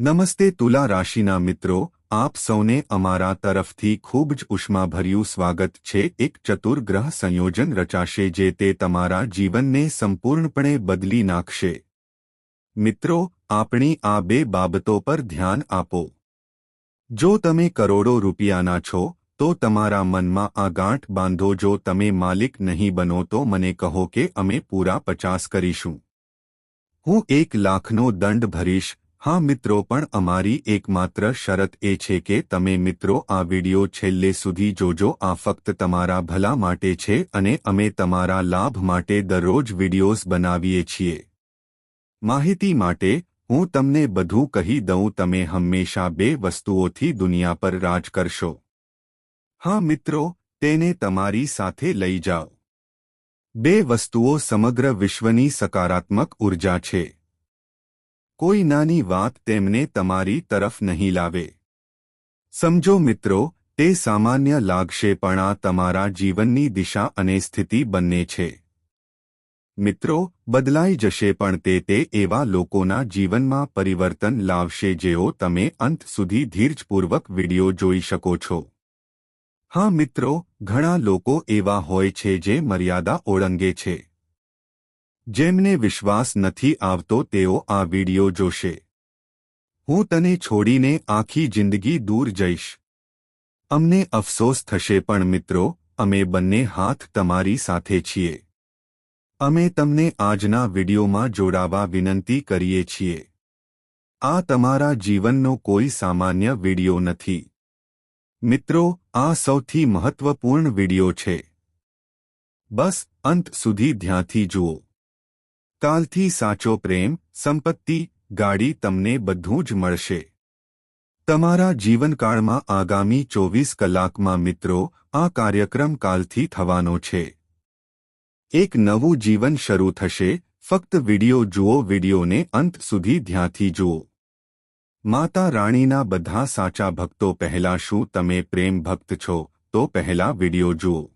નમસ્તે તુલા રાશિના મિત્રો, આપ સૌને અમારા તરફથી ખૂબ જ ઉષ્માભર્યું સ્વાગત છે. એક ચતુર ગ્રહ સંયોજન રચાશે જે તે તમારા જીવનને સંપૂર્ણપણે બદલી નાખશે. મિત્રો, આપણી આ બે બાબતો પર ધ્યાન આપો. જો તમે કરોડો રૂપિયાના છો, તો તમારા મનમાં આ ગાંઠ બાંધો. જો તમે માલિક નહીં બનો, તો મને કહો કે અમે પૂરા પચાસ કરીશું. હું એક લાખનો દંડ ભરીશ હા મિત્રો, પણ અમારી એકમાત્ર શરત એ છે કે તમે મિત્રો આ વિડિયો છેલ્લે સુધી જોજો. આ ફક્ત તમારા ભલા માટે છે અને અમે તમારા લાભ માટે દરરોજ વિડિયોઝ બનાવીએ છીએ. માહિતી માટે, હું તમને બધું કહી દઉં. તમે હંમેશા બે વસ્તુઓથી દુનિયા પર રાજ કરશો. હા મિત્રો, તેને તમારી સાથે લઈ જાઓ. બે વસ્તુઓ સમગ્ર વિશ્વની સકારાત્મક ઊર્જા છે. કોઈ નાની વાત તેમને તમારી તરફ નહીં લાવે. સમજો મિત્રો, તે સામાન્ય લાગશે પણ આ તમારા જીવનની દિશા અને સ્થિતિ બંને છે. મિત્રો, બદલાઈ જશે પણ તે તે એવા લોકોના જીવનમાં પરિવર્તન લાવશે જેઓ તમે અંત સુધી ધીરજપૂર્વક વિડિયો જોઈ શકો છો. હા મિત્રો, ઘણા લોકો એવા હોય છે જે મર્યાદા ઓળંગે છે. જેમને વિશ્વાસ નથી આવતો તેઓ આ વિડિયો જોશે. હું તને છોડીને આખી જિંદગી દૂર જઈશ. અમને અફસોસ થશે પણ મિત્રો, અમે બંને હાથ તમારી સાથે છીએ. અમે તમને આજના વિડિયોમાં જોડાવા વિનંતી કરીએ છીએ. આ તમારા જીવનનો કોઈ સામાન્ય વિડિયો નથી. મિત્રો, આ સૌથી મહત્વપૂર્ણ વિડિયો છે. બસ, અંત સુધી ધ્યાનથી જુઓ. કાલથી સાચો પ્રેમ, સંપત્તિ, ગાડી તમને બધું જ મળશે. તમારા જીવનકાળમાં આગામી ચોવીસ કલાકમાં મિત્રો, આ કાર્યક્રમ કાલથી થવાનો છે. એક નવું જીવન શરૂ થશે, ફક્ત વિડિયો જુઓ, વિડિયોને અંત સુધી ધ્યાનથી જુઓ. માતા રાણીના બધા સાચા ભક્તો પહેલા શું તમે પ્રેમ ભક્ત છો, તો પહેલા વિડિયો જુઓ.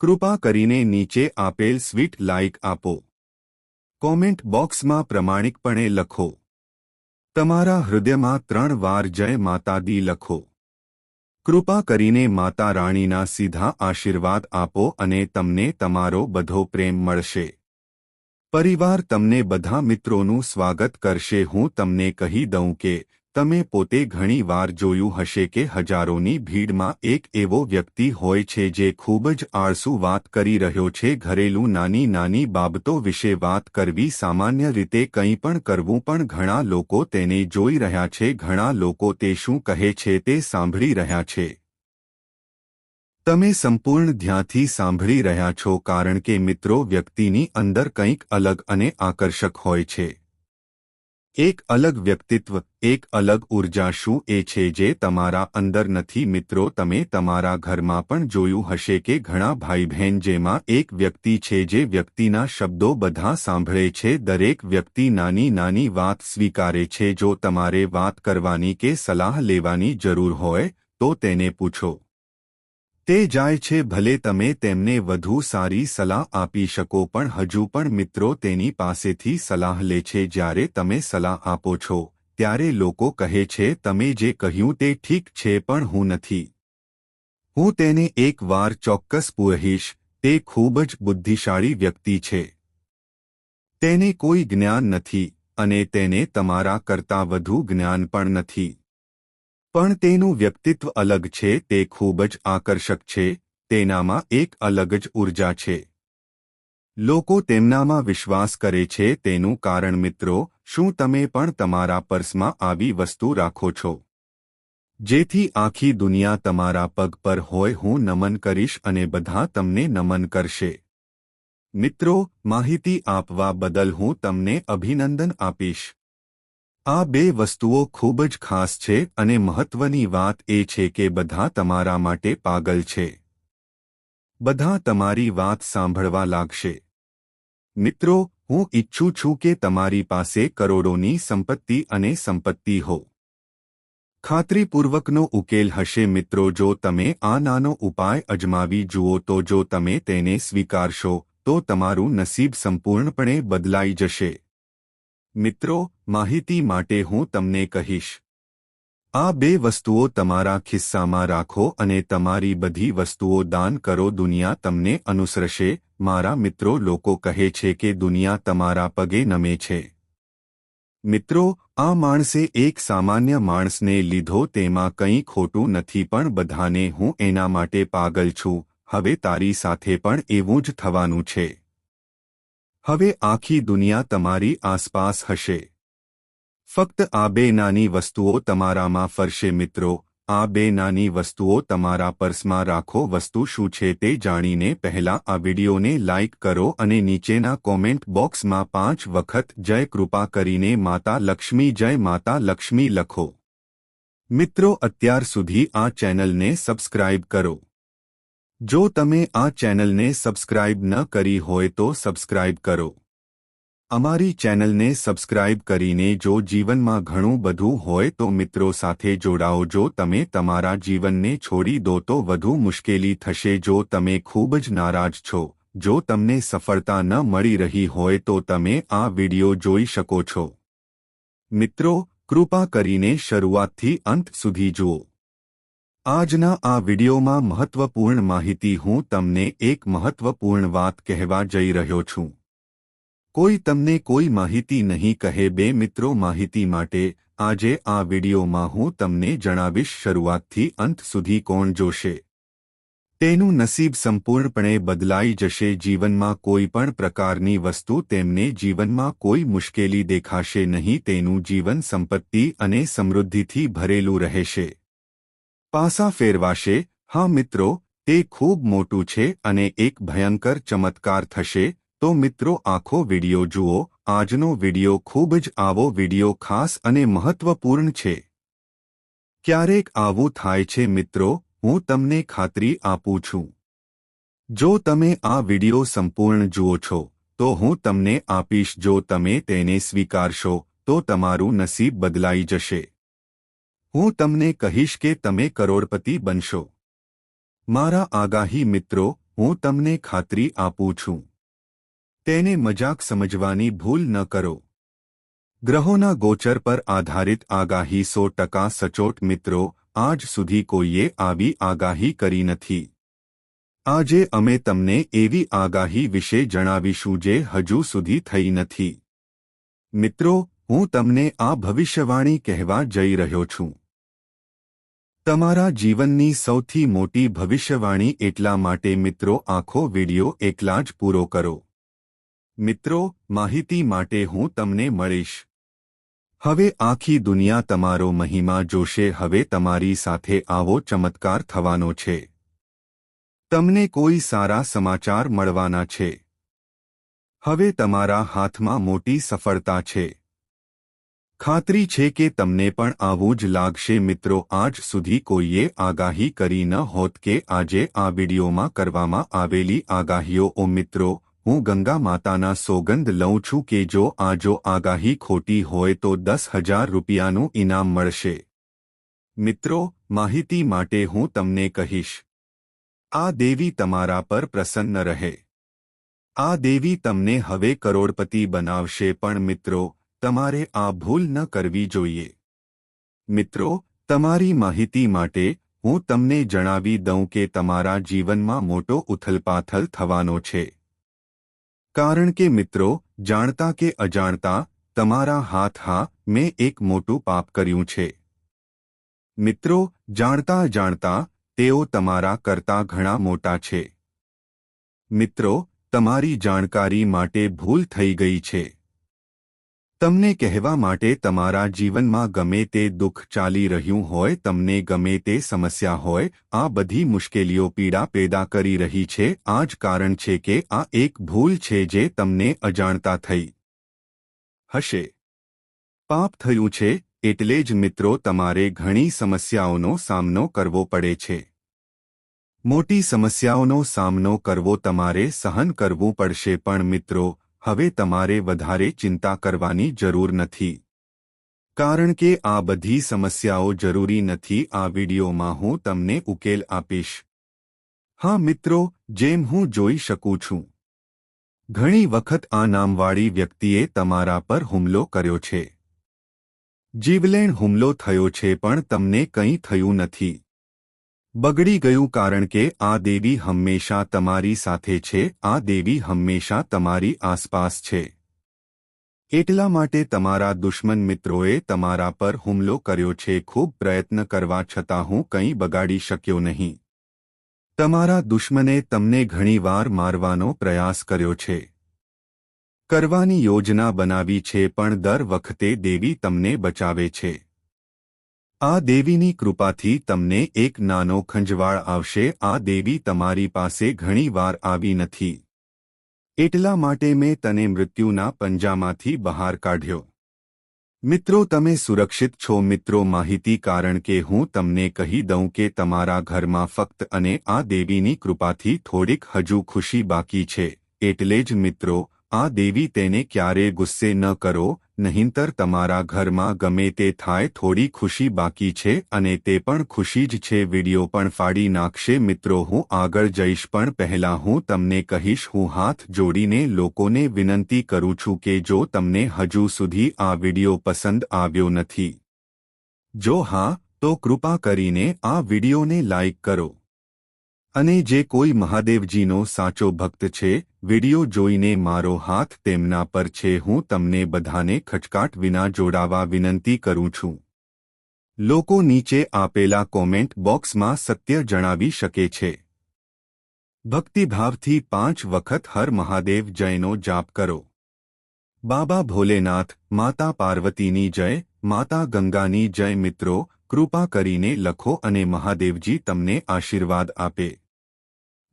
કૃપા કરીને નીચે આપેલ સ્વીટ લાઇક આપો. કોમેન્ટ બોક્સમાં પ્રમાણિકપણે લખો. તમારા હૃદયમાં ત્રણ વાર જય માતા દી લખો. કૃપા કરીને માતા રાણીના સીધા આશીર્વાદ આપો અને તમને તમારો બધો પ્રેમ મળશે. પરિવાર તમને બધા મિત્રોનું સ્વાગત કરશે. હું તમને કહી દઉં કે તમે પોતે ઘણી વાર જોયું હશે કે હજારોની ભીડમાં એક એવો વ્યક્તિ હોય છે જે ખૂબ જ આળસુ વાત કરી રહ્યો છે. ઘરેલું નાની નાની બાબતો વિશે વાત કરવી સામાન્ય રીતે કંઈ પણ કરવું પણ ઘણા લોકો તેને જોઈ રહ્યા છે. ઘણા લોકો તે શું કહે છે તે સાંભળી રહ્યા છે. તમે સંપૂર્ણ ધ્યાનથી સાંભળી રહ્યા છો કારણ કે મિત્રો વ્યક્તિની અંદર કંઈક અલગ અને આકર્ષક હોય છે. એક અલગ વ્યક્તિત્વ, એક અલગ ઊર્જા શું એ છે જે તમારા અંદર નથી? મિત્રો, તમે તમારા ઘરમાં પણ જોયું હશે કે ઘણા ભાઈ બહેન જેમાં એક વ્યક્તિ છે જે વ્યક્તિના શબ્દો બધા સાંભળે છે. દરેક વ્યક્તિ નાની નાની વાત સ્વીકારે છે. જો તમારે વાત કરવાની કે સલાહ લેવાની જરૂર હોય, તો તેને પૂછો. તે જાય છે ભલે તમે તેમને વધુ સારી સલાહ આપી શકો, પણ હજુ પણ મિત્રો તેની પાસેથી સલાહ લે છે, જ્યારે તમે સલાહ આપો છો, ત્યારે લોકો કહે છે, તમે જે કહ્યું તે ઠીક છે, પણ હું નથી. હું તેને એક વાર ચોક્કસ પૂરહીશ તે ખૂબ જ બુદ્ધિશાળી વ્યક્તિ છે. તેને કોઈ જ્ઞાન નથી, અને તેને તમારા કરતાં વધુ જ્ઞાન પણ નથી. પણ તેનું વ્યક્તિત્વ અલગ છે, તે ખૂબ જ આકર્ષક છે, તેનામાં એક અલગ જ ઊર્જા છે. લોકો તેમનામાં વિશ્વાસ કરે છે, તેનું કારણ મિત્રો, શું તમે પણ તમારા પર્સમાં આવી વસ્તુ રાખો છો? જેથી આખી દુનિયા તમારા પગ પર હોય, હું નમન કરીશ અને બધા તમને નમન કરશે. મિત્રો, માહિતી આપવા બદલ હું તમને અભિનંદન આપીશ. આ બે વસ્તુઓ ખૂબ જ ખાસ છે અને મહત્વની વાત એ છે કે બધા તમારા માટે પાગલ છે. બધા તમારી વાત સાંભળવા લાગશે. મિત્રો, હું ઈચ્છું છું કે તમારી પાસે કરોડોની સંપત્તિ અને સંપત્તિ હો. ખાતરીપૂર્વકનો ઉકેલ હશે મિત્રો, જો તમે આ નાનો ઉપાય અજમાવી જુઓ તો જો તમે તેને સ્વીકારશો, તો તમારું નસીબ સંપૂર્ણપણે બદલાઈ જશે. મિત્રો, માહિતી માટે હું તમને કહીશ. આ બે વસ્તુઓ તમારા ખિસ્સામાં રાખો અને તમારી બધી વસ્તુઓ દાન કરો. દુનિયા તમને અનુસરશે. મારા મિત્રો, લોકો કહે છે કે દુનિયા તમારા પગે નમે છે. મિત્રો, આ માણસે એક સામાન્ય માણસને લીધો. તેમાં કંઈ ખોટું નથી, પણ બધાને હું એના માટે પાગલ છું. હવે તારી સાથે પણ એવું જ થવાનું છે. હવે આખી દુનિયા તમારી આસપાસ હશે. ફક્ત આ બે નાની વસ્તુઓ તમારામાં ફરશે મિત્રો, આ બે નાની વસ્તુઓ તમારા પર્સમાં રાખો વસ્તુ શું છે તે જાણીને પહેલા આ વિડીયોને લાઇક કરો અને નીચેના કોમેન્ટ બોક્સમાં પાંચ વખત જય કૃપા કરીને માતા લક્ષ્મી જય માતા લક્ષ્મી લખો. મિત્રો અત્યાર સુધી આ ચેનલને સબસ્ક્રાઇબ કરો. જો તમે આ ચેનલને સબસ્ક્રાઇબ ન કરી હોય તો સબસ્ક્રાઇબ કરો. અમારી ચેનલને સબસ્ક્રાઇબ કરીને જો જીવનમાં ઘણું બધું હોય તો મિત્રો સાથે જોડાઓ. જો તમે તમારા જીવનને છોડી દો તો વધુ મુશ્કેલી થશે. જો તમે ખૂબ જ નારાજ છો, જો તમને સફળતા ન મળી રહી હોય તો તમે આ વિડિયો જોઈ શકો છો. મિત્રો, કૃપા કરીને શરૂઆતથી અંત સુધી જુઓ. આજના આ વિડિયોમાં મહત્વપૂર્ણ માહિતી હું તમને એક મહત્વપૂર્ણ વાત કહેવા જઈ રહ્યો છું. કોઈ તમને કોઈ માહિતી નહીં કહે બે મિત્રો માહિતી માટે, આજે આ વિડિયોમાં હું તમને જણાવીશ શરૂઆતથી અંત સુધી કોણ જોશે. તેનું નસીબ સંપૂર્ણપણે બદલાઈ જશે, જીવનમાં કોઈ પણ પ્રકારની વસ્તુ તેમને જીવનમાં કોઈ મુશ્કેલી દેખાશે નહીં, તેનું જીવન સંપત્તિ અને સમૃદ્ધિથી ભરેલું રહેશે. પાસા ફેરવાશે, હા મિત્રો, તે ખૂબ મોટું છે અને એક ભયંકર ચમત્કાર થશે. તો મિત્રો, આખો વિડિયો જુઓ, આજનો વિડિયો ખૂબ જ આવો વિડિયો ખાસ અને મહત્વપૂર્ણ છે. ક્યારેક આવું થાય છે મિત્રો, હું તમને ખાતરી આપું છું. જો તમે આ વિડિયો સંપૂર્ણ જુઓ છો, તો હું તમને આપીશ જો તમે તેને સ્વીકારશો, તો તમારું નસીબ બદલાઈ જશે. હું તમને કહીશ કે તમે કરોડપતિ બનશો. મારા આગાહી મિત્રો, હું તમને ખાતરી આપું છું. તેને મજાક સમજવાની ભૂલ ન કરો. ગ્રહોના ગોચર પર આધારિત આગાહી સો ટકા સચોટ મિત્રો, આજ સુધી કોઈએ આવી આગાહી કરી નથી. આજે અમે તમને એવી આગાહી વિશે જણાવીશું જે હજુ સુધી થઈ નથી. મિત્રો, હું તમને આ ભવિષ્યવાણી કહેવા જઈ રહ્યો છું. તમારા જીવનની સૌથી મોટી ભવિષ્યવાણી એટલા માટે મિત્રો આખો વિડિયો એકલા જ પૂરો કરો. મિત્રો, માહિતી માટે હું તમને મળીશ. હવે આખી દુનિયા તમારો મહિમા જોશે, હવે તમારી સાથે આવો ચમત્કાર થવાનો છે. તમને કોઈ સારા સમાચાર મળવાના છે. હવે તમારા હાથમાં મોટી સફળતા છે. ખાતરી છે કે તમને પણ આવું જ લાગશે મિત્રો, આજ સુધી કોઈએ આગાહી કરી ન હોત કે આજે આ વિડીયોમાં કરવામાં આવેલી આગાહીઓ, ઓ મિત્રો, હું ગંગા માતાના સોગંદ લઉં છું કે જો આ જો આગાહી ખોટી હોય તો દસ હજાર રૂપિયાનું ઇનામ મળશે. મિત્રો, માહિતી માટે હું તમને કહીશ. આ દેવી તમારા પર પ્રસન્ન રહે. આ દેવી તમને હવે કરોડપતિ બનાવશે પણ મિત્રો તમારે આ ભૂલ ન કરવી જોઈએ. મિત્રો, તમારી માહિતી માટે હું તમને જણાવી દઉં કે તમારા જીવનમાં મોટો ઉથલપાથલ થવાનો છે. કારણ કે મિત્રો, જાણતા કે અજાણતા, તમારા હાથ હા, મેં એક મોટું પાપ કર્યું છે. મિત્રો, જાણતા જાણતા તેઓ તમારા કરતા ઘણા મોટા છે. મિત્રો, તમારી જાણકારી માટે ભૂલ થઈ ગઈ છે. તમને કહેવા માટે તમારા જીવનમાં ગમે તે દુઃખ ચાલી રહ્યું હોય, તમને ગમે તે સમસ્યા હોય, આ બધી મુશ્કેલીઓ પીડા પેદા કરી રહી છે. આ જ કારણ છે કે આ એક ભૂલ છે જે તમને અજાણતા થઈ હશે. પાપ થયું છે, એટલે જ મિત્રો તમારે ઘણી સમસ્યાઓનો સામનો કરવો પડે છે. મોટી સમસ્યાઓનો સામનો કરવો તમારે સહન કરવું પડશે. પણ મિત્રો હવે તમારે વધારે ચિંતા કરવાની જરૂર નથી. કારણ કે આ બધી સમસ્યાઓ જરૂરી નથી, આ વિડીયોમાં હું તમને ઉકેલ આપીશ. હા મિત્રો, જેમ હું જોઈ શકું છું. ઘણી વખત આ નામવાળી વ્યક્તિએ તમારા પર હુમલો કર્યો છે. જીવલેણ હુમલો થયો છે પણ તમને કંઈ થયું નથી. બગડી ગયું કારણ કે આ દેવી હંમેશા તમારી સાથે છે, આ દેવી હંમેશા તમારી આસપાસ છે. એટલા માટે તમારા દુશ્મન મિત્રોએ તમારા પર હુમલો કર્યો છે, ખૂબ પ્રયત્ન કરવા છતાં હું કંઈ બગાડી શક્યો નહીં. તમારા દુશ્મને તમને ઘણીવાર મારવાનો પ્રયાસ કર્યો છે. કરવાની યોજના બનાવી છે, પણ દર વખતે દેવી તમને બચાવે છે. આ દેવીની કૃપાથી તમને એક નાનો ખંજવાળ આવશે, આ દેવી તમારી પાસે ઘણીવાર આવી નથી. એટલા માટે મેં તને મૃત્યુના પંજામાંથી બહાર કાઢ્યો. મિત્રો, તમે સુરક્ષિત છો, મિત્રો, માહિતી કારણ કે હું તમને કહી દઉં કે તમારા ઘરમાં ફક્ત અને આ દેવીની કૃપાથી થોડીક હજુ ખુશી બાકી છે. એટલે જ, મિત્રો, આ દેવી તેને ક્યારે ગુસ્સે ન કરો નહીંતર તમારા ઘરમાં ગમે તે થાય થોડી ખુશી બાકી છે અને તે પણ ખુશી જ છે. વિડિયો પણ ફાડી નાખશે. મિત્રો, હું આગળ જઈશ, પણ પહેલા હું તમને કહીશ, હું હાથ જોડીને લોકોને વિનંતી કરું છું કે જો તમને હજુ સુધી આ વિડિયો પસંદ આવ્યો નથી. જો હા, તો કૃપા કરીને આ વિડિયોને લાઇક કરો. અને જે કોઈ મહાદેવજીનો સાચો ભક્ત છે, વિડિયો જોઈને મારો હાથ તેમના પર છે, હું તમને બધાને ખચકાટ વિના જોડાવા વિનંતી કરું છું. લોકો નીચે આપેલા કોમેન્ટ બોક્સમાં સત્ય જણાવી શકે છે. ભક્તિભાવથી પાંચ વખત હર મહાદેવ જયનો જાપ કરો. બાબા ભોલેનાથ, માતા પાર્વતીની જય, માતા ગંગાની જય મિત્રો, કૃપા કરીને લખો અને મહાદેવજી તમને આશીર્વાદ આપે.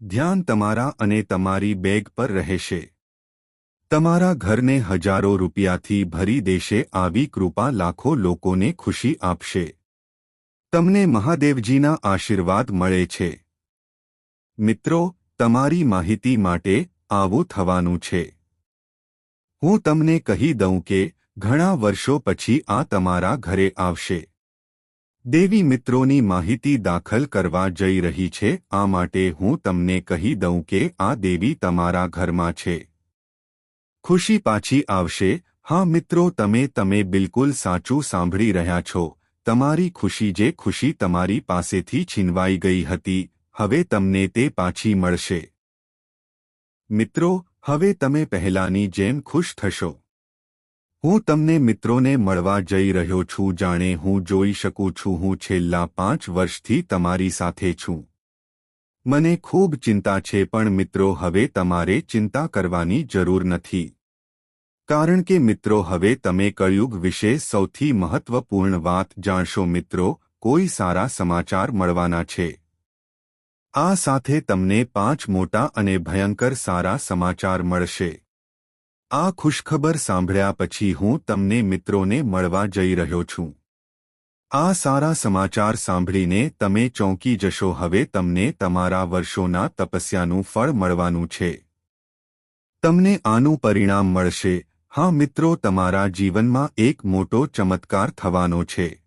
ધ્યાન તમારા અને તમારી બેગ પર રહેશે. તમારા ઘરને હજારો રૂપિયાથી ભરી દેશે, આવી કૃપા લાખો લોકોને ખુશી આપશે. તમને મહાદેવજીના આશીર્વાદ મળે છે. મિત્રો, તમારી માહિતી માટે આવું થવાનું છે. હું તમને કહી દઉં કે, ઘણા વર્ષો પછી આ તમારા ઘરે આવશે. દેવી મિત્રોની માહિતી દાખલ કરવા જઈ રહી છે, આ માટે હું તમને કહી દઉં કે આ દેવી તમારા ઘરમાં છે. ખુશી પાછી આવશે, હા મિત્રો તમે તમે બિલકુલ સાચું સાંભળી રહ્યા છો. તમારી ખુશી જે ખુશી તમારી પાસેથી છીનવાઈ ગઈ હતી, હવે તમને તે પાછી મળશે. મિત્રો, હવે તમે પહેલાની જેમ ખુશ થશો. હું તમને મિત્રોને મળવા જઈ રહ્યો છું જાણે હું જોઈ શકું છું હું છેલ્લા પાંચ વર્ષથી તમારી સાથે છું. મને ખૂબ ચિંતા છે પણ મિત્રો હવે તમારે ચિંતા કરવાની જરૂર નથી. કારણ કે મિત્રો હવે તમે કળયુગ વિશે સૌથી મહત્વપૂર્ણ વાત જાણશો મિત્રો, કોઈ સારા સમાચાર મળવાના છે. આ સાથે તમને પાંચ મોટા અને ભયંકર સારા સમાચાર મળશે. આ ખુશખબર સાંભળ્યા પછી હું તમને મિત્રોને મળવા જઈ રહ્યો છું. આ સારા સમાચાર સાંભળીને તમે ચોંકી જશો, હવે તમને તમારા વર્ષોના તપસ્યાનું ફળ મળવાનું છે. તમને આનું પરિણામ મળશે. હા મિત્રો, તમારા જીવનમાં એક મોટો ચમત્કાર થવાનો છે.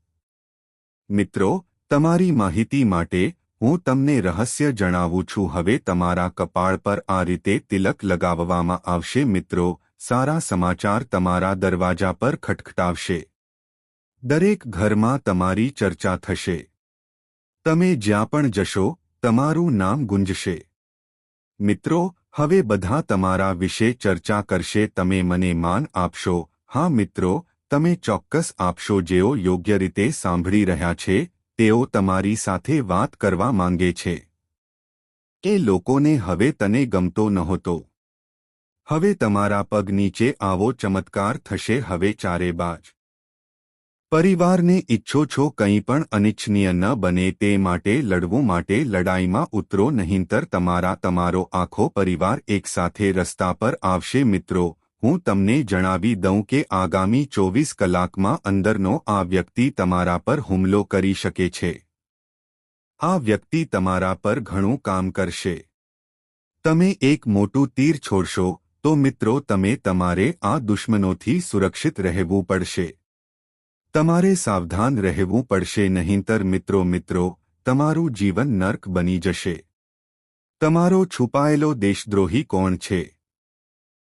મિત્રો, તમારી માહિતી માટે હું તમને રહસ્ય જણાવું છું. હવે તમારા કપાળ પર આ રીતે તિલક લગાવવામાં આવશે. મિત્રો સારા સમાચાર તમારા દરવાજા પર ખટખટાવશે. દરેક ઘરમાં તમારી ચર્ચા થશે. તમે જ્યાં પણ જશો, તમારું નામ ગુંજશે. મિત્રો, હવે બધા તમારા વિશે ચર્ચા કરશે, તમે મને માન આપશો. હા, મિત્રો, તમે ચોક્કસ આપશો જેઓ યોગ્ય રીતે સાંભળી રહ્યા છે, તેઓ તમારી સાથે વાત કરવા માંગે છે. એ લોકોને હવે તને ગમતો નહોતો. હવે તમારા પગ નીચે આવો ચમત્કાર થશે, હવે ચારે બાજ. પરિવારને ઈચ્છો છો કંઈ પણ અનિચ્છનીય ન બને, તે માટે લડવું માટે લડાઈમાં ઉતરો, નહીંતર તમારા, તમારો આખો પરિવાર એકસાથે રસ્તા પર આવશે. મિત્રો, હું તમને જણાવી દઉં કે આગામી ચોવીસ કલાકમાં અંદરનો આ વ્યક્તિ તમારા પર હુમલો કરી શકે છે. આ વ્યક્તિ તમારા પર ઘણું કામ કરશે. તમે એક મોટું તીર છોડશો તો મિત્રો તમે તમારે આ દુશ્મનોથી સુરક્ષિત રહેવું પડશે. તમારે સાવધાન રહેવું પડશે નહીંતર મિત્રો મિત્રો, તમારું જીવન નર્ક બની જશે. તમારો છુપાયેલો દેશદ્રોહી કોણ છે?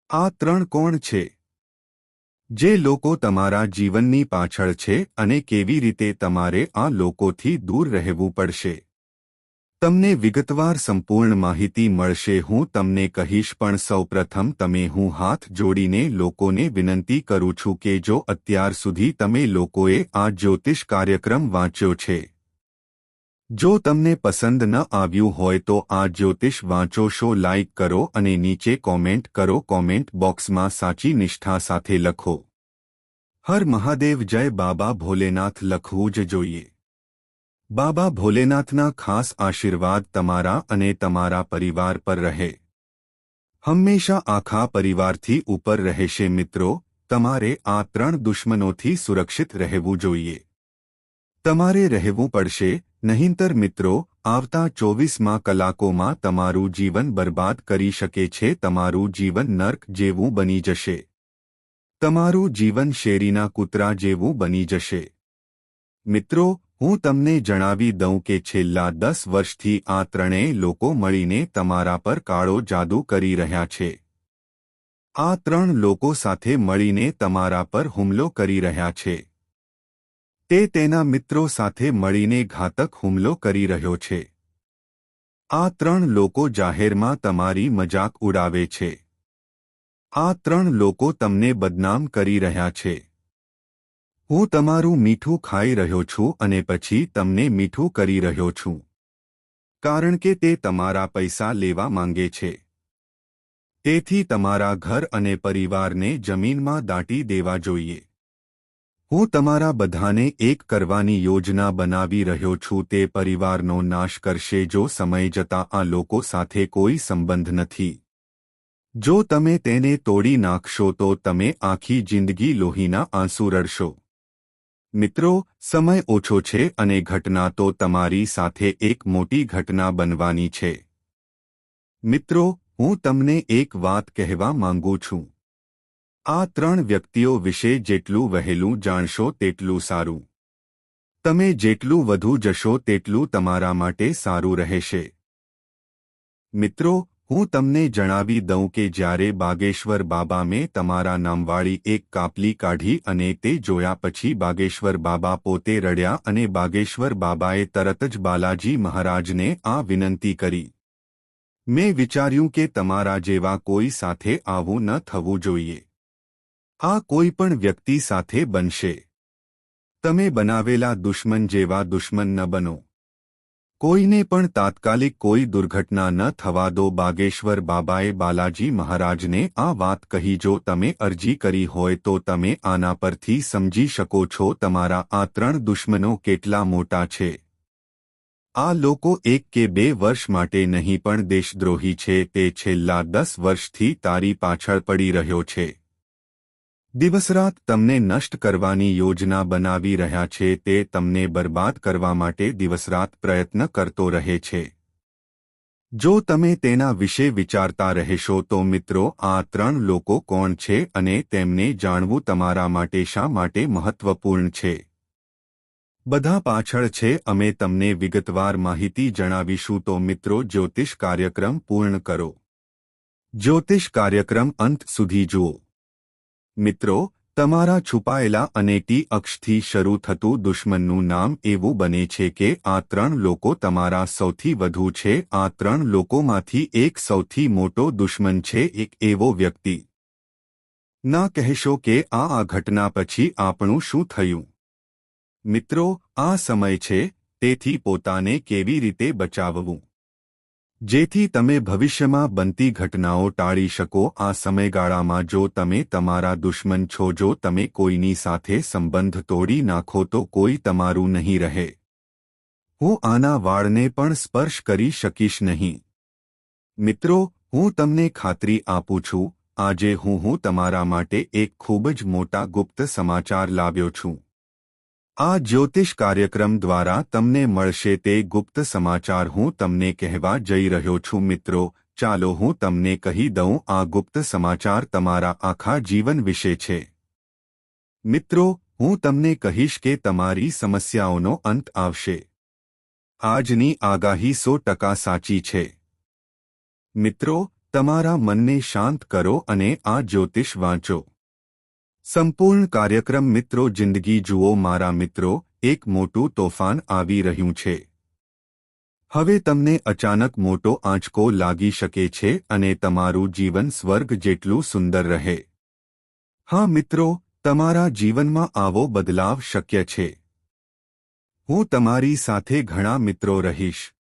આ ત્રણ કોણ છે? જે લોકો તમારા જીવનની પાછળ છે અને કેવી રીતે તમારે આ લોકોથી દૂર રહેવું પડશે? તમને વિગતવાર સંપૂર્ણ માહિતી મળશે, હું તમને કહીશ, પણ સૌપ્રથમ તમે હું હાથ જોડીને લોકોને વિનંતી કરું છું કે જો અત્યાર સુધી તમે લોકોએ આ જ્યોતિષ કાર્યક્રમ વાંચ્યો છે, જો તમને પસંદ ન આવ્યું હોય તો આ જ્યોતિષ વાંચો, શો લાઇક કરો અને નીચે કોમેન્ટ કરો, કોમેન્ટ બોક્સમાં સાચી નિષ્ઠા સાથે લખો. હર મહાદેવ, જય બાબા ભોલેનાથ, લખવું જ જોઈએ. બાબા ભોલેનાથના ખાસ આશીર્વાદ તમારા અને તમારા પરિવાર પર રહે. હંમેશા આખા પરિવારથી ઉપર રહેશે મિત્રો, તમારે આ ત્રણ દુશ્મનોથી સુરક્ષિત રહેવું જોઈએ. તમારે રહેવું પડશે, નહીંતર મિત્રો, આવતા ચોવીસમાં કલાકોમાં તમારું જીવન બરબાદ કરી શકે છે, તમારું જીવન નર્ક જેવું બની જશે. તમારું જીવન શેરીના કૂતરા જેવું બની જશે. મિત્રો હું તમને જણાવી દઉં કે છેલ્લા દસ વર્ષથી આ ત્રણેય લોકો મળીને તમારા પર કાળો જાદુ કરી રહ્યા છે. આ ત્રણ લોકો સાથે મળીને તમારા પર હુમલો કરી રહ્યા છે. તે તેના મિત્રો સાથે મળીને ઘાતક હુમલો કરી રહ્યો છે. આ ત્રણ લોકો જાહેરમાં તમારી મજાક ઉડાવે છે. આ ત્રણ લોકો તમને બદનામ કરી રહ્યા છે. હું તમારું મીઠું ખાઈ રહ્યો છું અને પછી તમને મીઠું કરી રહ્યો છું. કારણ કે તે તમારા પૈસા લેવા માંગે છે. તેથી તમારા ઘર અને પરિવારને જમીનમાં દાટી દેવા જોઈએ. હું તમારા બધાને એક કરવાની યોજના બનાવી રહ્યો છું, તે પરિવારનો નાશ કરશે જો સમય જતા આ લોકો સાથે કોઈ સંબંધ નથી. જો તમે તેને તોડી નાખશો તો તમે આખી જિંદગી લોહીના આંસુ રડશો. મિત્રો, સમય ઓછો છે અને ઘટના તો તમારી સાથે એક મોટી ઘટના બનવાની છે. મિત્રો, હું તમને એક વાત કહેવા માંગુ છું. આ ત્રણ વ્યક્તિઓ વિશે જેટલું વહેલું જાણશો તેટલું સારું. તમે જેટલું વધુ જશો તેટલું તમારા માટે સારું રહેશે. મિત્રો હું તમને જણાવી દઉં કે જ્યારે બાગેશ્વર બાબા મેં તમારા નામવાળી એક કાપલી કાઢી અને તે જોયા પછી બાગેશ્વર બાબા પોતે રડ્યા અને બાગેશ્વર બાબાએ તરત જ બાલાજી મહારાજને આ વિનંતી કરી. મેં વિચાર્યું કે તમારા જેવા કોઈ સાથે આવું ન થવું જોઈએ. આ કોઈ પણ વ્યક્તિ સાથે બનશે. તમે બનાવેલા દુશ્મન જેવા દુશ્મન ન બનો. કોઈને પણ તાત્કાલિક કોઈ દુર્ઘટના ન થવા દો. બાગેશ્વર બાબાએ બાલાજી મહારાજને આ વાત કહી, જો તમે અરજી કરી હોય તો તમે આના પરથી સમજી શકો છો, તમારા આ ત્રણ દુશ્મનો કેટલા મોટા છે. આ લોકો એક કે બે વર્ષ માટે નહીં પણ દેશદ્રોહી છે. તે છેલ્લા દસ વર્ષથી તારી પાછળ પડી રહ્યો છે. દિવસરાત તમને નષ્ટ કરવાની યોજના બનાવી રહ્યા છે, તે તમને બરબાદ કરવા માટે દિવસરાત પ્રયત્ન કરતો રહે છે. જો તમે તેના વિશે વિચારતા રહેશો તો મિત્રો, આ ત્રણ લોકો કોણ છે અને તેમને જાણવું તમારા માટે શા માટે મહત્વપૂર્ણ છે? બધા પાછળ છે, અમે તમને વિગતવાર માહિતી જણાવીશું તો મિત્રો, જ્યોતિષ કાર્યક્રમ પૂર્ણ કરો. જ્યોતિષ કાર્યક્રમ અંત સુધી જુઓ. મિત્રો, તમારા છુપાયેલા અને ટી અક્ષથી શરૂ થતું દુશ્મનનું નામ એવું બને છે કે આ ત્રણ લોકો તમારા સૌથી વધુ છે. આ ત્રણ લોકોમાંથી એક સૌથી મોટો દુશ્મન છે એક એવો વ્યક્તિ. ના કહેશો કે આ આ ઘટના પછી આપણું શું થયું? મિત્રો, આ સમય છે, તેથી પોતાને કેવી રીતે બચાવવું? જેથી તમે ભવિષ્યમાં બનતી ઘટનાઓ ટાળી શકો આ સમયગાળામાં જો તમે તમારા દુશ્મન છો, જો તમે કોઈની સાથે સંબંધ તોડી નાખો તો કોઈ તમારું નહીં રહે. હું આના વાળને પણ સ્પર્શ કરી શકીશ નહીં. મિત્રો, હું તમને ખાતરી આપું છું, આજે હું હું તમારા માટે એક ખૂબ જ મોટા ગુપ્ત સમાચાર લાવ્યો છું. આ જ્યોતિષ કાર્યક્રમ દ્વારા તમને મળશે તે ગુપ્ત સમાચાર હું તમને કહેવા જઈ રહ્યો છું. મિત્રો, ચાલો હું તમને કહી દઉં આ ગુપ્ત સમાચાર તમારા આખા જીવન વિશે છે. મિત્રો, હું તમને કહીશ કે તમારી સમસ્યાઓનો અંત આવશે. આજની આગાહી સો ટકા સાચી છે. મિત્રો, તમારા મનને શાંત કરો અને આ જ્યોતિષ વાંચો. સંપૂર્ણ કાર્યક્રમ મિત્રો જિંદગી જુઓ મારા મિત્રો, એક મોટું તોફાન આવી રહ્યું છે. હવે તમને અચાનક મોટો આંચકો લાગી શકે છે અને તમારું જીવન સ્વર્ગ જેટલું સુંદર રહે. હા મિત્રો, તમારા જીવનમાં આવો બદલાવ શક્ય છે. હું તમારી સાથે ઘણા મિત્રો રહીશ.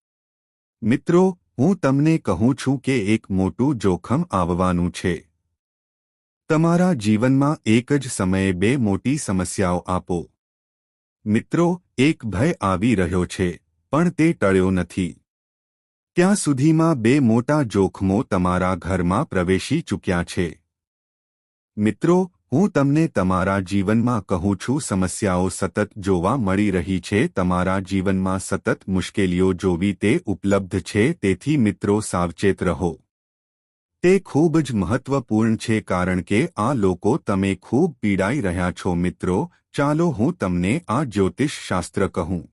મિત્રો, હું તમને કહું છું કે એક મોટું જોખમ આવવાનું છે. તમારા જીવનમાં એક જ સમયે બે મોટી સમસ્યાઓ આપો. મિત્રો, એક ભય આવી રહ્યો છે, પણ તે ટળ્યો નથી. ત્યાં સુધીમાં બે મોટા જોખમો તમારા ઘરમાં પ્રવેશી ચૂક્યા છે. મિત્રો, હું તમને તમારા જીવનમાં કહું છું, સમસ્યાઓ સતત જોવા મળી રહી છે, તમારા જીવનમાં સતત મુશ્કેલીઓ જોવી તે ઉપલબ્ધ છે, તેથી મિત્રો સાવચેત રહો. તે ખૂબ જ મહત્વપૂર્ણ છે કારણ કે આ લોકો તમે ખૂબ પીડાઈ રહ્યા છો મિત્રો, ચાલો હું તમને આ જ્યોતિષ શાસ્ત્ર કહું.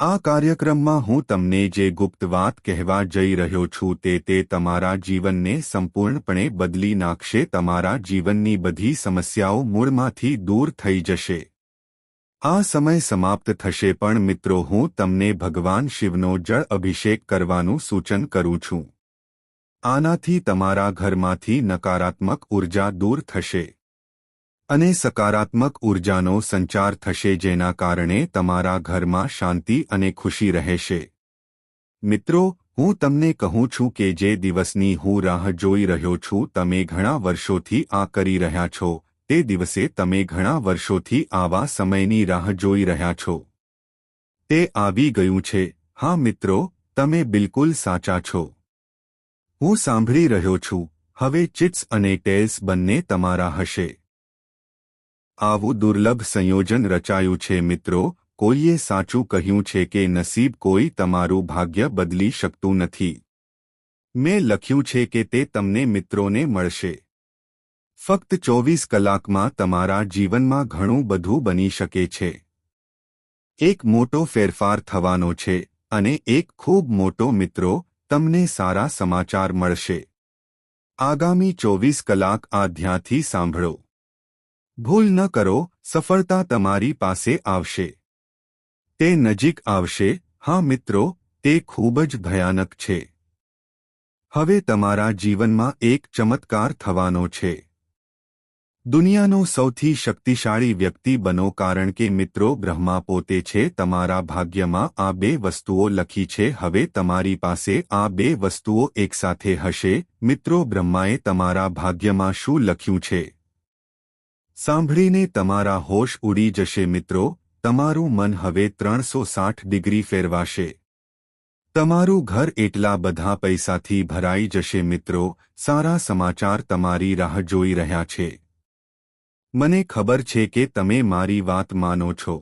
આ કાર્યક્રમમાં હું તમને જે ગુપ્ત વાત કહેવા જઈ રહ્યો છું તે તે તમારા જીવનને સંપૂર્ણપણે બદલી નાખશે, તમારા જીવનની બધી સમસ્યાઓ મૂળમાંથી દૂર થઈ જશે. આ સમય સમાપ્ત થશે, પણ મિત્રો હું તમને ભગવાન શિવનો જળ અભિષેક કરવાનું સૂચન કરું છું. આનાથી તમારા ઘરમાંથી નકારાત્મક ઊર્જા દૂર થશે. અને સકારાત્મક ઉર્જાનો સંચાર થશે જેના કારણે તમારા ઘરમાં શાંતિ અને ખુશી રહેશે. મિત્રો, હું તમને કહું છું કે જે દિવસની હું રાહ જોઈ રહ્યો છું, તમે ઘણા વર્ષોથી આ કરી રહ્યા છો. તે દિવસે તમે ઘણા વર્ષોથી આવા સમયની રાહ જોઈ રહ્યા છો. તે આવી ગયું છે. હા મિત્રો, તમે બિલકુલ સાચા છો. હું સાંભળી રહ્યો છું. હવે ચિટ્સ અને ટેલ્સ બંને તમારા હશે. આવું દુર્લભ સંયોજન રચાયું છે મિત્રો. કોઈએ સાચું કહ્યું છે કે નસીબ કોઈ તમારું ભાગ્ય બદલી શકતું નથી. મેં લખ્યું છે કે તે તમને મિત્રોને મળશે. ફક્ત ચોવીસ કલાકમાં તમારા જીવનમાં ઘણું બધું બની શકે છે. એક મોટો ફેરફાર થવાનો છે અને એક ખૂબ મોટો મિત્રો તમને સારા સમાચાર મળશે. આગામી ચોવીસ કલાક આ ધ્યાનથી સાંભળો. ભૂલ ન કરો, સફળતા તમારી પાસે આવશે. તે નજીક આવશે, હા મિત્રો, તે ખૂબ જ ભયાનક છે. હવે તમારા જીવનમાં એક ચમત્કાર થવાનો છે. દુનિયાનો સૌથી શક્તિશાળી વ્યક્તિ બનો કારણ કે મિત્રો બ્રહ્મા પોતે છે, તમારા ભાગ્યમાં આ બે વસ્તુઓ લખી છે, હવે તમારી પાસે આ બે વસ્તુઓ એકસાથે હશે, મિત્રો બ્રહ્માએ તમારા ભાગ્યમાં શું લખ્યું છે? સાંભળીને તમારા હોશ ઉડી જશે મિત્રો, તમારું મન હવે ત્રણસો સાઠ ડિગ્રી ફેરવાશે. તમારું ઘર એટલા બધા પૈસાથી ભરાઈ જશે મિત્રો, સારા સમાચાર તમારી રાહ જોઈ રહ્યા છે. મને ખબર છે કે તમે મારી વાત માનો છો.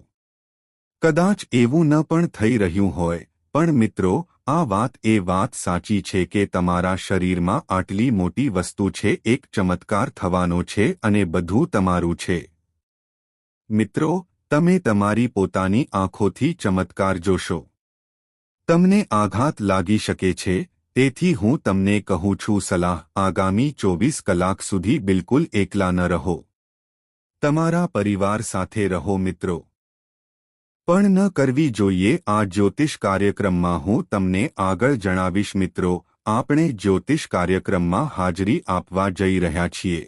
કદાચ એવું ન પણ થઈ રહ્યું હોય, પણ મિત્રો, આ વાત એ વાત સાચી છે કે તમારા શરીરમાં આટલી મોટી વસ્તુ છે, એક ચમત્કાર થવાનો છે અને બધું તમારું છે. મિત્રો, તમે તમારી પોતાની આંખોથી ચમત્કાર જોશો. તમને આઘાત લાગી શકે છે, તેથી હું તમને કહું છું સલાહ, આગામી ચોવીસ કલાક સુધી બિલકુલ એકલા ન રહો. તમારા પરિવાર સાથે રહો મિત્રો. પણ ન કરવી જોઈએ આ જ્યોતિષ કાર્યક્રમમાં હું તમને આગળ જણાવીશ મિત્રો, આપણે જ્યોતિષ કાર્યક્રમમાં હાજરી આપવા જઈ રહ્યા છીએ.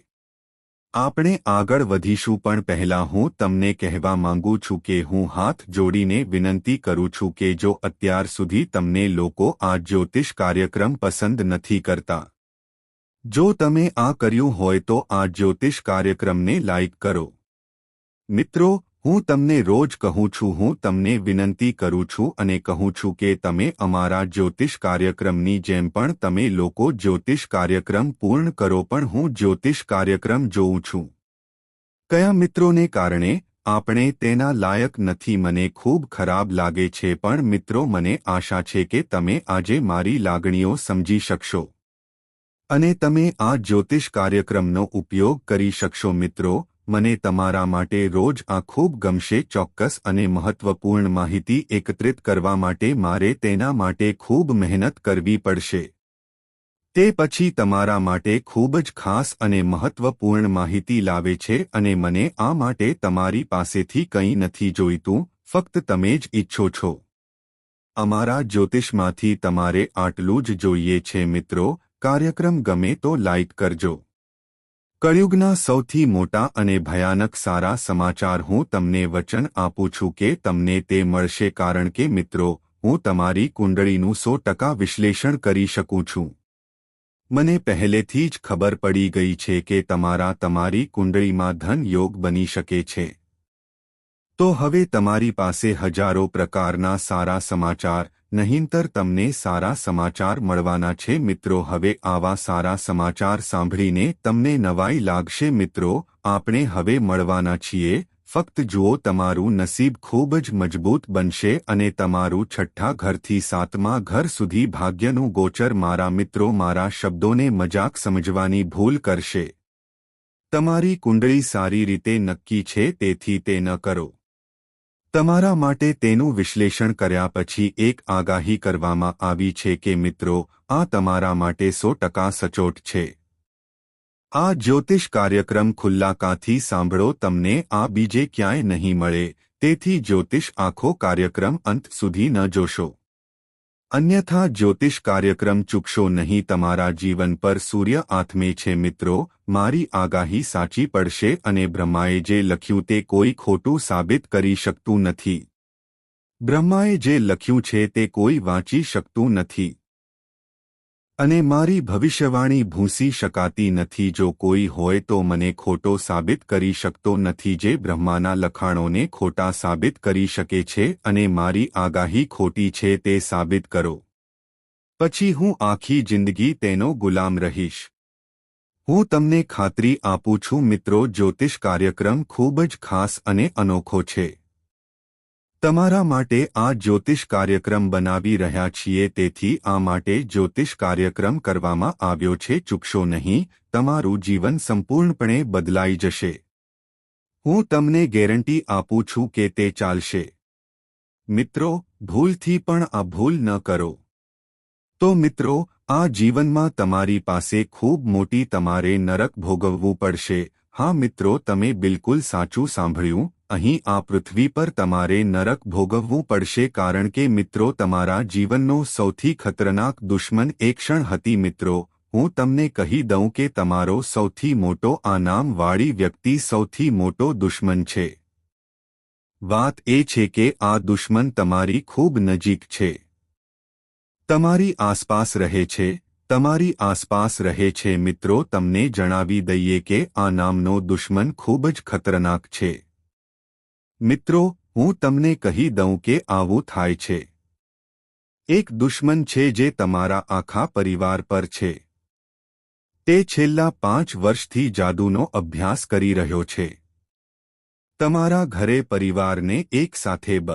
આપણે આગળ વધીશું પણ પહેલાં હું તમને કહેવા માંગુ છું કે હું હાથ જોડીને વિનંતી કરું છું કે જો અત્યાર સુધી તમને લોકો આ જ્યોતિષ કાર્યક્રમ પસંદ નથી કરતા જો તમે આ કર્યું હોય તો આ જ્યોતિષ કાર્યક્રમને લાઇક કરો. મિત્રો, હું તમને રોજ કહું છું, હું તમને વિનંતી કરું છું અને કહું છું કે તમે અમારા જ્યોતિષ કાર્યક્રમની જેમ પણ તમે લોકો જ્યોતિષ કાર્યક્રમ પૂર્ણ કરો, પણ હું જ્યોતિષ કાર્યક્રમ જોઉં છું. કયા મિત્રોને કારણે? આપણે તેના લાયક નથી, મને ખૂબ ખરાબ લાગે છે, પણ મિત્રો, મને આશા છે કે તમે આજે મારી લાગણીઓ સમજી શકશો. અને તમે આ જ્યોતિષ કાર્યક્રમનો ઉપયોગ કરી શકશો મિત્રો, મને તમારા માટે રોજ આ ખૂબ ગમશે ચોક્કસ અને મહત્વપૂર્ણ માહિતી એકત્રિત કરવા માટે મારે તેના માટે ખૂબ મહેનત કરવી પડશે. તે પછી તમારા માટે ખૂબ જ ખાસ અને મહત્વપૂર્ણ માહિતી લાવે છે અને મને આ માટે તમારી પાસેથી કંઈ નથી જોઈતું, ફક્ત તમે જ ઈચ્છો છો. અમારા જ્યોતિષમાંથી તમારે આટલું જ જોઈએ છે મિત્રો કાર્યક્રમ ગમે તો લાઇક કરજો. કળિયુગના સૌથી મોટા અને ભયાનક સારા સમાચાર હું તમને વચન આપું છું કે તમને તે મળશે કારણ કે મિત્રો, હું તમારી કુંડળીનું સો ટકા વિશ્લેષણ કરી શકું છું. મને પહેલેથી જ ખબર પડી ગઈ છે કે તમારા તમારી કુંડળીમાં ધન યોગ બની શકે છે. તો હવે તમારી પાસે હજારો પ્રકારના સારા સમાચાર નહીંતર તમને સારા સમાચાર મળવાના છે મિત્રો. હવે આવા સારા સમાચાર સાંભળીને તમને નવાઈ લાગશે મિત્રો. આપણે હવે મળવાના છીએ. ફક્ત જુઓ, તમારું નસીબ ખૂબ જ મજબૂત બનશે અને તમારું છઠ્ઠા ઘરથી સાતમા ઘર સુધી ભાગ્યનું ગોચર મારા મિત્રો મારા શબ્દોને મજાક સમજવાની ભૂલ કરશે. તમારી કુંડળી સારી રીતે નક્કી છે, તેથી તે ન કરો. તમારા માટે તેનું વિશ્લેષણ કર્યા પછી એક આગાહી કરવામાં આવી છે કે મિત્રો, આ તમારા માટે સો ટકા સચોટ છે. આ જ્યોતિષ કાર્યક્રમ ખુલ્લાકાથી સાંભળો તમને આ બીજે ક્યાંય નહીં મળે, તેથી જ્યોતિષ આખો કાર્યક્રમ અંત સુધી ન જોશો. અન્યથા જ્યોતિષ કાર્યક્રમ ચૂકશો નહીં, તમારા જીવન પર સૂર્ય આથમે છે, મિત્રો. મારી આગાહી સાચી પડશે અને બ્રહ્માએ જે લખ્યું તે કોઈ ખોટું સાબિત કરી શકતું નથી. બ્રહ્માએ જે લખ્યું છે તે કોઈ વાંચી શકતું નથી. અને મારી ભવિષ્યવાણી ભૂંસી શકાતી નથી. જો કોઈ હોય તો મને ખોટો સાબિત કરી શકતો નથી જે બ્રહ્માના લખાણોને ખોટા સાબિત કરી શકે છે અને મારી આગાહી ખોટી છે તે સાબિત કરો. પછી હું આખી જિંદગી તેનો ગુલામ રહીશ. હું તમને ખાતરી આપું છું મિત્રો, જ્યોતિષ કાર્યક્રમ ખૂબ જ ખાસ અને અનોખો છે. તમારા માટે આ જ્યોતિષ કાર્યક્રમ બનાવી રહ્યા છીએ, તેથી આ માટે જ્યોતિષ કાર્યક્રમ કરવામાં આવ્યો છે, ચૂકશો નહીં, તમારું જીવન સંપૂર્ણપણે બદલાઈ જશે. હું તમને ગેરંટી આપું છું કે તે ચાલશે. મિત્રો, ભૂલથી પણ આ ભૂલ ન કરો. તો મિત્રો, આ જીવનમાં તમારી પાસે ખૂબ મોટી તમારે નરક ભોગવવું પડશે. હા મિત્રો, તમે બિલકુલ સાચું સાંભળ્યું અહીં આ પૃથ્વી પર તમારે નરક ભોગવવું પડશે કારણ કે મિત્રો તમારા જીવનનો સૌથી ખતરનાક દુશ્મન એક ક્ષણ હતી મિત્રો. હું તમને કહી દઉં કે તમારો સૌથી મોટો આ નામવાળી વ્યક્તિ સૌથી મોટો દુશ્મન છે. વાત એ છે કે આ દુશ્મન તમારી ખૂબ નજીક છે. તમારી આસપાસ રહે છે. તમારી આસપાસ રહે છે મિત્રો તમને જણાવી દઈએ કે આ નામનો દુશ્મન ખૂબ જ ખતરનાક છે. મિત્રો, હું તમને કહી દઉં કે આવું થાય છે. એક દુશ્મન છે જે તમારા આખા પરિવાર પર છે. તે છેલ્લા પાંચ વર્ષથી જાદુનો અભ્યાસ કરી રહ્યો છે. તમારા ઘરે પરિવારને એક સાથે બ